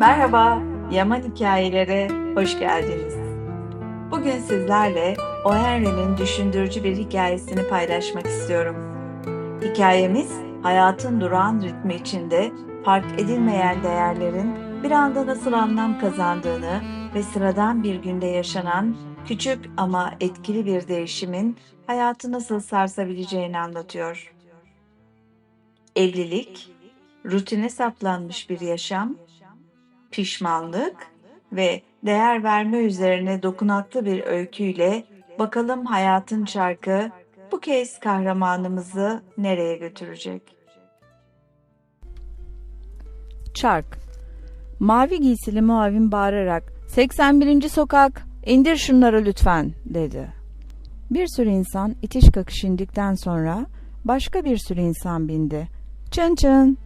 Merhaba, Yaman Hikayelere hoş geldiniz. Bugün sizlerle O. Henry'nin düşündürücü bir hikayesini paylaşmak istiyorum. Hikayemiz, hayatın durağan ritmi içinde fark edilmeyen değerlerin bir anda nasıl anlam kazandığını ve sıradan bir günde yaşanan küçük ama etkili bir değişimin hayatı nasıl sarsabileceğini anlatıyor. Evlilik, rutine saplanmış bir yaşam, pişmanlık ve değer verme üzerine dokunaklı bir öyküyle bakalım hayatın çarkı bu kez kahramanımızı nereye götürecek? Çark. Mavi giysili muavin bağırarak 81. sokak indir şunları lütfen dedi. Bir sürü insan itiş kakış indikten sonra başka bir sürü insan bindi. Çın çın.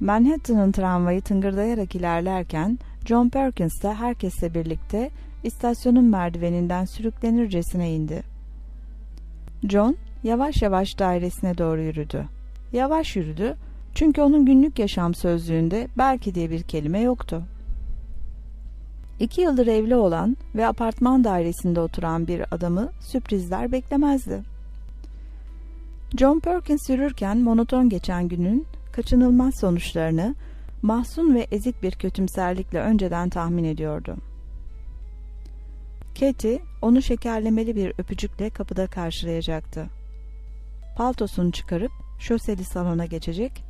Manhattan'ın tramvayı tıngırdayarak ilerlerken John Perkins de herkesle birlikte istasyonun merdiveninden sürüklenircesine indi. John yavaş yavaş dairesine doğru yürüdü. Yavaş yürüdü çünkü onun günlük yaşam sözlüğünde belki diye bir kelime yoktu. İki yıldır evli olan ve apartman dairesinde oturan bir adamı sürprizler beklemezdi. John Perkins yürürken monoton geçen günün kaçınılmaz sonuçlarını mahzun ve ezik bir kötümserlikle önceden tahmin ediyordu. Katie onu şekerlemeli bir öpücükle kapıda karşılayacaktı. Paltosunu çıkarıp şoseli salona geçecek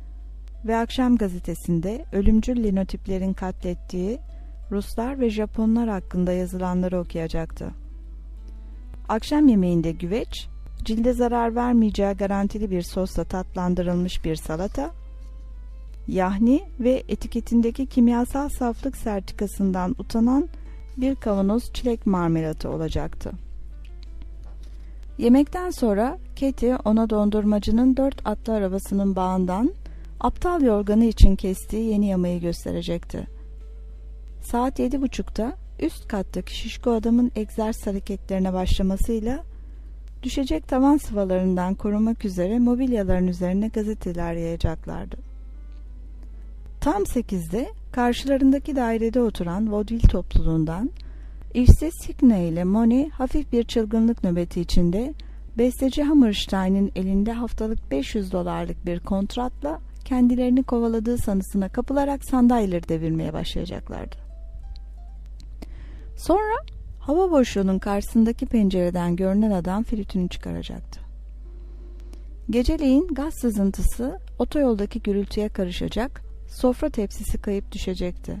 ve akşam gazetesinde ölümcül linotiplerin katlettiği Ruslar ve Japonlar hakkında yazılanları okuyacaktı. Akşam yemeğinde güveç, cilde zarar vermeyeceği garantili bir sosla tatlandırılmış bir salata, yahni ve etiketindeki kimyasal saflık sertifikasından utanan bir kavanoz çilek marmelatı olacaktı. Yemekten sonra Katie ona dondurmacının dört atlı arabasının bağından aptal yorganı için kestiği yeni yamayı gösterecekti. Saat yedi buçukta üst kattaki şişko adamın egzersiz hareketlerine başlamasıyla düşecek tavan sıvalarından korumak üzere mobilyaların üzerine gazeteler yayacaklardı. Tam sekizde karşılarındaki dairede oturan vaudeville topluluğundan işsiz Signe ile Moni hafif bir çılgınlık nöbeti içinde besteci Hammerstein'in elinde haftalık 500 dolarlık bir kontratla kendilerini kovaladığı sanısına kapılarak sandalyeleri devirmeye başlayacaklardı. Sonra hava boşluğunun karşısındaki pencereden görünen adam flütünü çıkaracaktı. Geceleyin gaz sızıntısı otoyoldaki gürültüye karışacak, sofra tepsisi kayıp düşecekti.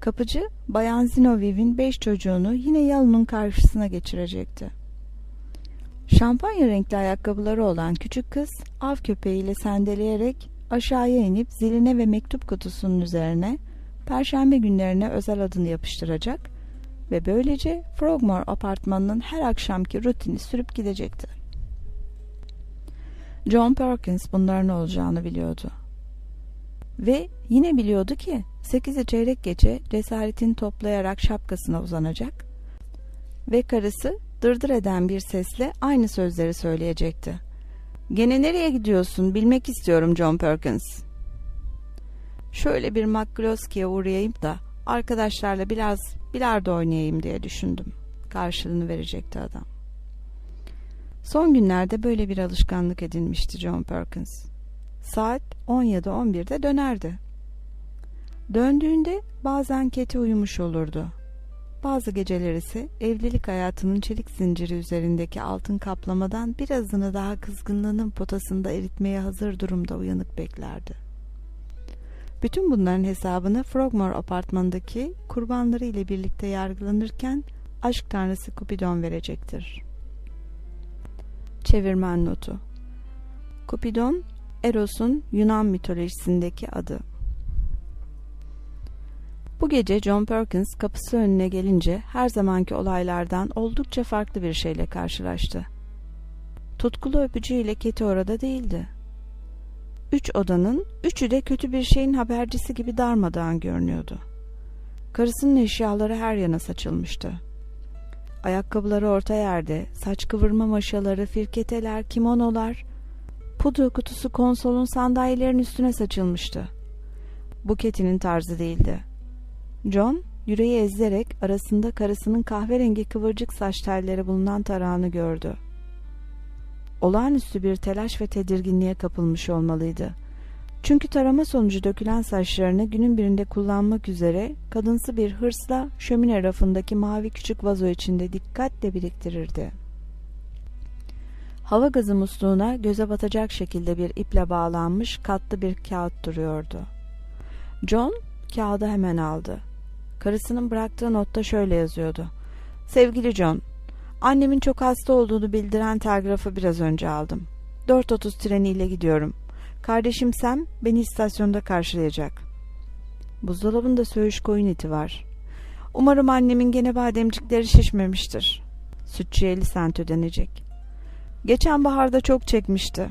Kapıcı Bayan Zinoviv'in beş çocuğunu yine yalının karşısına geçirecekti. Şampanya renkli ayakkabıları olan küçük kız av köpeğiyle sendeleyerek aşağıya inip ziline ve mektup kutusunun üzerine perşembe günlerine özel adını yapıştıracak ve böylece Frogmore apartmanının her akşamki rutini sürüp gidecekti. John Perkins bunların olacağını biliyordu. Ve yine biliyordu ki sekizi çeyrek gece cesaretini toplayarak şapkasına uzanacak ve karısı dırdır eden bir sesle aynı sözleri söyleyecekti. Gene nereye gidiyorsun bilmek istiyorum John Perkins. Şöyle bir Makloski'ye uğrayayım da arkadaşlarla biraz bilardo oynayayım diye düşündüm. Karşılığını verecekti adam. Son günlerde böyle bir alışkanlık edinmişti John Perkins. Saat 17-11'de dönerdi. Döndüğünde bazen Keti uyumuş olurdu. Bazı geceler ise evlilik hayatının çelik zinciri üzerindeki altın kaplamadan birazını daha kızgınlığının potasında eritmeye hazır durumda uyanık beklerdi. Bütün bunların hesabını Frogmore apartmanındaki kurbanları ile birlikte yargılanırken aşk tanrısı Cupidon verecektir. Çevirmen notu Cupidon, Eros'un Yunan mitolojisindeki adı. Bu gece John Perkins kapısı önüne gelince her zamanki olaylardan oldukça farklı bir şeyle karşılaştı. Tutkulu öpücüğüyle Keti orada değildi. Üç odanın üçü de kötü bir şeyin habercisi gibi darmadağın görünüyordu. Karısının eşyaları her yana saçılmıştı. Ayakkabıları orta yerde, saç kıvırma maşaları, firketeler, kimonolar, pudra kutusu konsolun sandalyelerin üstüne saçılmıştı. Bu Katy'nin tarzı değildi. John, yüreği ezilerek arasında karısının kahverengi kıvırcık saç telleri bulunan tarağını gördü. Olağanüstü bir telaş ve tedirginliğe kapılmış olmalıydı. Çünkü tarama sonucu dökülen saçlarını günün birinde kullanmak üzere kadınsı bir hırsla şömine rafındaki mavi küçük vazo içinde dikkatle biriktirirdi. Hava gazı musluğuna göze batacak şekilde bir iple bağlanmış katlı bir kağıt duruyordu. John kağıdı hemen aldı. Karısının bıraktığı notta şöyle yazıyordu. Sevgili John, annemin çok hasta olduğunu bildiren telgrafı biraz önce aldım. 4.30 treniyle gidiyorum. Kardeşim Sam beni istasyonda karşılayacak. Buzdolabında söğüş koyun eti var. Umarım annemin gene bademcikleri şişmemiştir. Sütçüye 50 sent ödenecek. Geçen baharda çok çekmişti.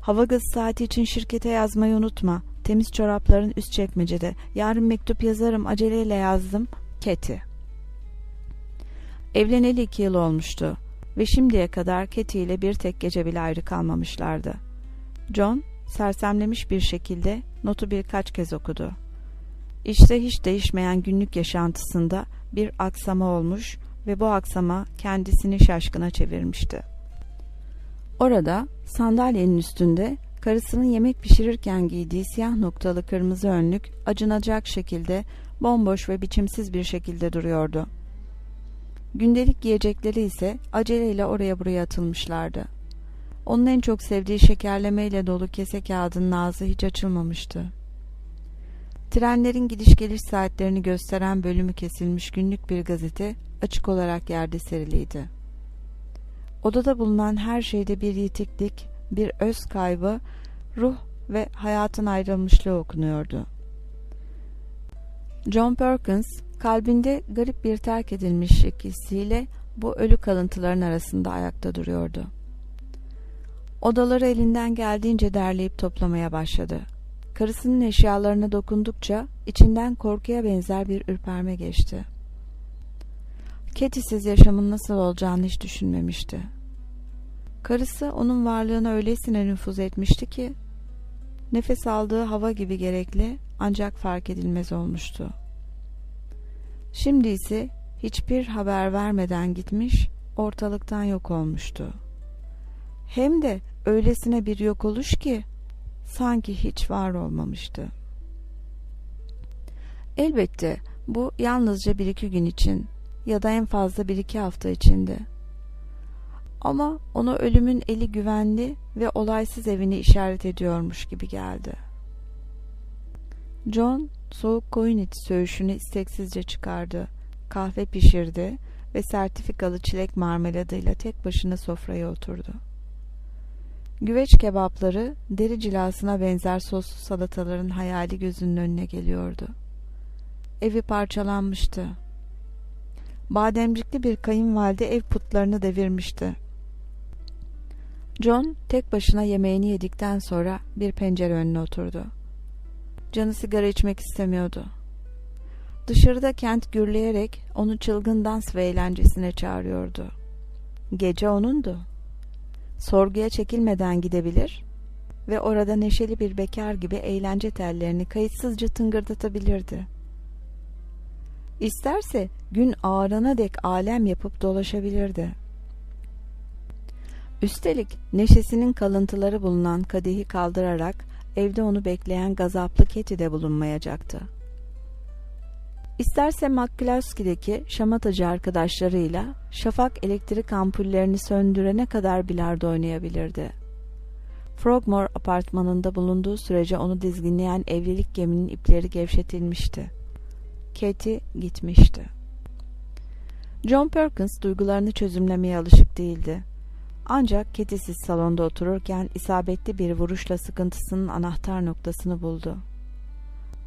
Hava gazı saati için şirkete yazmayı unutma. Temiz çorapların üst çekmecede. Yarın mektup yazarım aceleyle yazdım. Keti. Evleneli iki yıl olmuştu ve şimdiye kadar Katie ile bir tek gece bile ayrı kalmamışlardı. John sersemlemiş bir şekilde notu birkaç kez okudu. İşte hiç değişmeyen günlük yaşantısında bir aksama olmuş ve bu aksama kendisini şaşkına çevirmişti. Orada sandalyenin üstünde karısının yemek pişirirken giydiği siyah noktalı kırmızı önlük acınacak şekilde bomboş ve biçimsiz bir şekilde duruyordu. Gündelik giyecekleri ise aceleyle oraya buraya atılmışlardı. Onun en çok sevdiği şekerlemeyle dolu kese kağıdının ağzı hiç açılmamıştı. Trenlerin gidiş geliş saatlerini gösteren bölümü kesilmiş günlük bir gazete açık olarak yerde seriliydi. Odada bulunan her şeyde bir yitiklik, bir öz kaybı, ruh ve hayatın ayrılmışlığı okunuyordu. John Perkins kalbinde garip bir terk edilmişlik hissiyle bu ölü kalıntıların arasında ayakta duruyordu. Odaları elinden geldiğince derleyip toplamaya başladı. Karısının eşyalarına dokundukça içinden korkuya benzer bir ürperme geçti. Ketisiz yaşamın nasıl olacağını hiç düşünmemişti. Karısı onun varlığına öylesine nüfuz etmişti ki nefes aldığı hava gibi gerekli ancak fark edilmez olmuştu. Şimdi ise hiçbir haber vermeden gitmiş, ortalıktan yok olmuştu. Hem de öylesine bir yok oluş ki sanki hiç var olmamıştı. Elbette bu yalnızca bir iki gün için ya da en fazla bir iki hafta içindi. Ama ona ölümün eli güvenli ve olaysız evini işaret ediyormuş gibi geldi. John soğuk koyun eti söğüşünü isteksizce çıkardı. Kahve pişirdi ve sertifikalı çilek marmeladıyla tek başına sofraya oturdu. Güveç kebapları deri cilasına benzer soslu salataların hayali gözünün önüne geliyordu. Evi parçalanmıştı. Bademcikli bir kayınvalide ev putlarını devirmişti. John tek başına yemeğini yedikten sonra bir pencere önüne oturdu. Canı sigara içmek istemiyordu. Dışarıda kent gürleyerek onu çılgın dans ve eğlencesine çağırıyordu. Gece onundu. Sorguya çekilmeden gidebilir ve orada neşeli bir bekar gibi eğlence tellerini kayıtsızca tıngırdatabilirdi. İsterse gün ağarana dek alem yapıp dolaşabilirdi. Üstelik neşesinin kalıntıları bulunan kadehi kaldırarak evde onu bekleyen gazaplı Keti de bulunmayacaktı. İsterse McCluskey'deki şamatacı arkadaşlarıyla şafak elektrik ampullerini söndürene kadar bilardo oynayabilirdi. Frogmore apartmanında bulunduğu sürece onu dizginleyen evlilik geminin ipleri gevşetilmişti. Katie gitmişti. John Perkins duygularını çözümlemeye alışık değildi. Ancak Katie'siz salonda otururken isabetli bir vuruşla sıkıntısının anahtar noktasını buldu.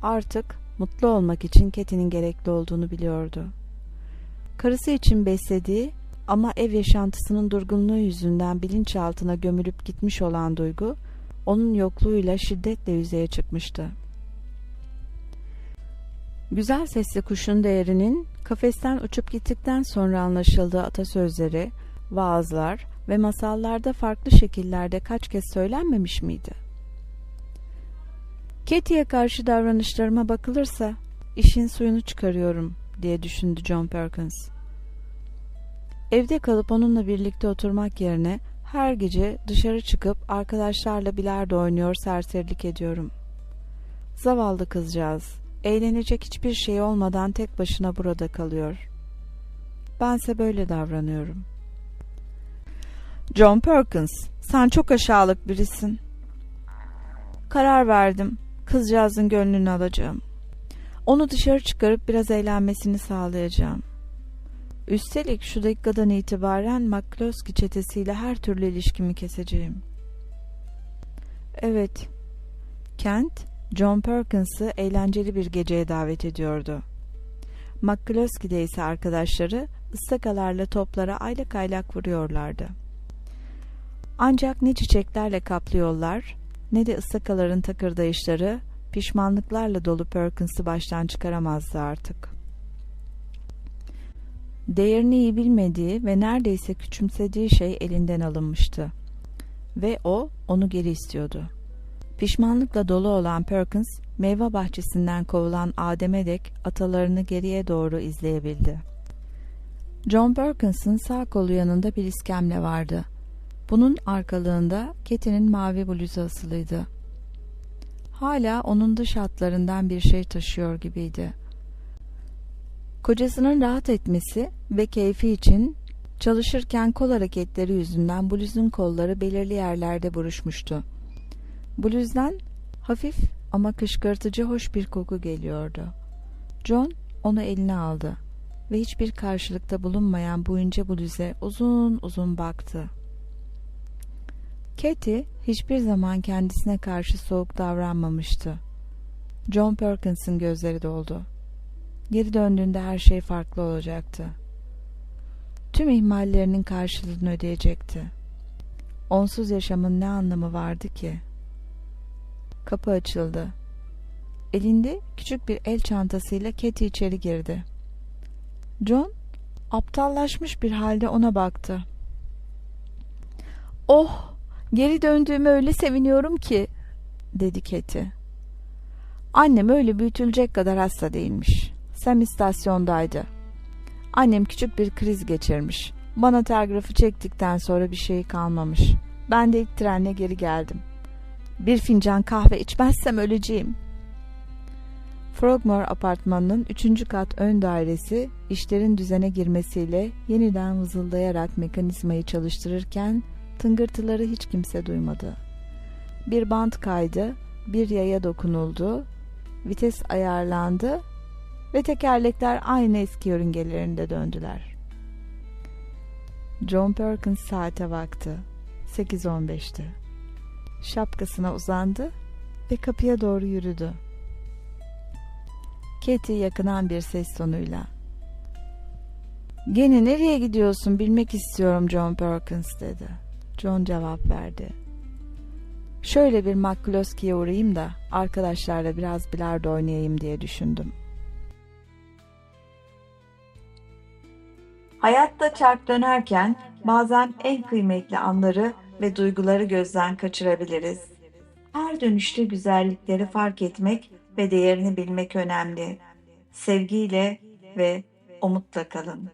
Artık mutlu olmak için Katie'nin gerekli olduğunu biliyordu. Karısı için beslediği ama ev yaşantısının durgunluğu yüzünden bilinçaltına gömülüp gitmiş olan duygu, onun yokluğuyla şiddetle yüzeye çıkmıştı. Güzel sesli kuşun değerinin kafesten uçup gittikten sonra anlaşıldığı atasözleri, vaazlar ve masallarda farklı şekillerde kaç kez söylenmemiş miydi? Katie'ye karşı davranışlarıma bakılırsa işin suyunu çıkarıyorum diye düşündü John Perkins. Evde kalıp onunla birlikte oturmak yerine her gece dışarı çıkıp arkadaşlarla bilardo oynuyor serserilik ediyorum. Zavallı kızcağız, eğlenecek hiçbir şey olmadan tek başına burada kalıyor. Bense böyle davranıyorum. John Perkins, sen çok aşağılık birisin. Karar verdim. Kızcağızın gönlünü alacağım. Onu dışarı çıkarıp biraz eğlenmesini sağlayacağım. Üstelik şu dakikadan itibaren McCloskey çetesiyle her türlü ilişkimi keseceğim. Evet, Kent, John Perkins'ı eğlenceli bir geceye davet ediyordu. McCloskey'de ise arkadaşları ıstakalarla toplara aylak aylak vuruyorlardı. Ancak ne çiçeklerle kaplı yollar, ne de ıstakaların takırdayışları pişmanlıklarla dolu Perkins'i baştan çıkaramazdı artık. Değerini iyi bilmediği ve neredeyse küçümsediği şey elinden alınmıştı. Ve o onu geri istiyordu. Pişmanlıkla dolu olan Perkins, meyve bahçesinden kovulan Adem'e dek atalarını geriye doğru izleyebildi. John Perkins'in sağ kolu yanında bir iskemle vardı. Bunun arkalığında Ketty'nin mavi bluzu asılıydı. Hala onun dış hatlarından bir şey taşıyor gibiydi. Kocasının rahat etmesi ve keyfi için çalışırken kol hareketleri yüzünden bluzun kolları belirli yerlerde buruşmuştu. Bluzdan hafif ama kışkırtıcı hoş bir koku geliyordu. John onu eline aldı ve hiçbir karşılıkta bulunmayan bu ince bluze uzun uzun baktı. Katie hiçbir zaman kendisine karşı soğuk davranmamıştı. John Perkins'in gözleri doldu. Geri döndüğünde her şey farklı olacaktı. Tüm ihmallerinin karşılığını ödeyecekti. Onsuz yaşamın ne anlamı vardı ki? Kapı açıldı. Elinde küçük bir el çantasıyla Katie içeri girdi. John aptallaşmış bir halde ona baktı. Oh, geri döndüğüme öyle seviniyorum ki, dedi Katie. Annem öyle büyütülecek kadar hasta değilmiş. Sam istasyondaydı. Annem küçük bir kriz geçirmiş. Bana telgrafı çektikten sonra bir şey kalmamış. Ben de ilk trenle geri geldim. Bir fincan kahve içmezsem öleceğim. Frogmore apartmanının üçüncü kat ön dairesi işlerin düzene girmesiyle yeniden vızıldayarak mekanizmayı çalıştırırken tıngırtıları hiç kimse duymadı. Bir bant kaydı, bir yaya dokunuldu, vites ayarlandı ve tekerlekler aynı eski yörüngelerinde döndüler. John Perkins saate baktı. 8.15'ti. Şapkasına uzandı ve kapıya doğru yürüdü. Katie yakınan bir ses tonuyla ''Gene nereye gidiyorsun bilmek istiyorum John Perkins'' dedi. John cevap verdi. ''Şöyle bir McCloskey'e uğrayayım da arkadaşlarla biraz bilardo oynayayım diye düşündüm.'' Hayatta çark dönerken bazen en kıymetli anları ve duyguları gözden kaçırabiliriz. Her dönüşte güzellikleri fark etmek ve değerini bilmek önemli. Sevgiyle ve umutla kalın.